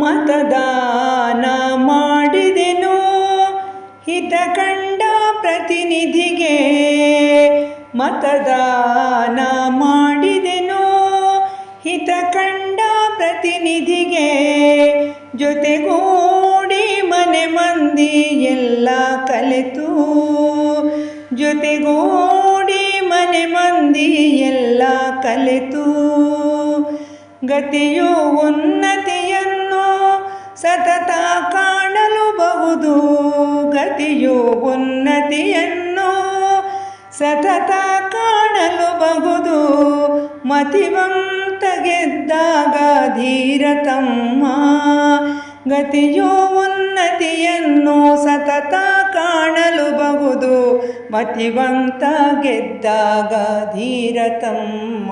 ಮತದಾನ ಮಾಡಿದೆನು. ಹಿತ ಕಂಡ ಪ್ರತಿನಿಧಿಗೆ ಮತದಾನ ಮಾಡಿದೆನು. ಹಿತ ಕಂಡ ಪ್ರತಿನಿಧಿಗೆ ಜೊತೆಗೂಡಿ ಮನೆ ಮಂದಿ ಎಲ್ಲ ಕಲಿತು. ಜೊತೆಗೂಡಿ ಮನೆ ಮಂದಿ ಎಲ್ಲ ಕಲಿತು. ಗತಿಯು ಉನ್ನತಿಯನ್ನು ಸತತ ಕಾಣಲು ಬಹುದು ಗತಿಯು ಉನ್ನತಿಯನ್ನು ಸತತ ಕಾಣಲು ಬಹುದು ಮತಿವಂತ ಗೆದ್ದಾಗ ಧೀರತಮ್ಮ ಗತಿಯು ಉನ್ನತಿಯನ್ನು ಸತತ ಕಾಣಲು ಬಹುದು ಮತಿವಂತ ಗೆದ್ದಾಗ ಧೀರತಮ್ಮ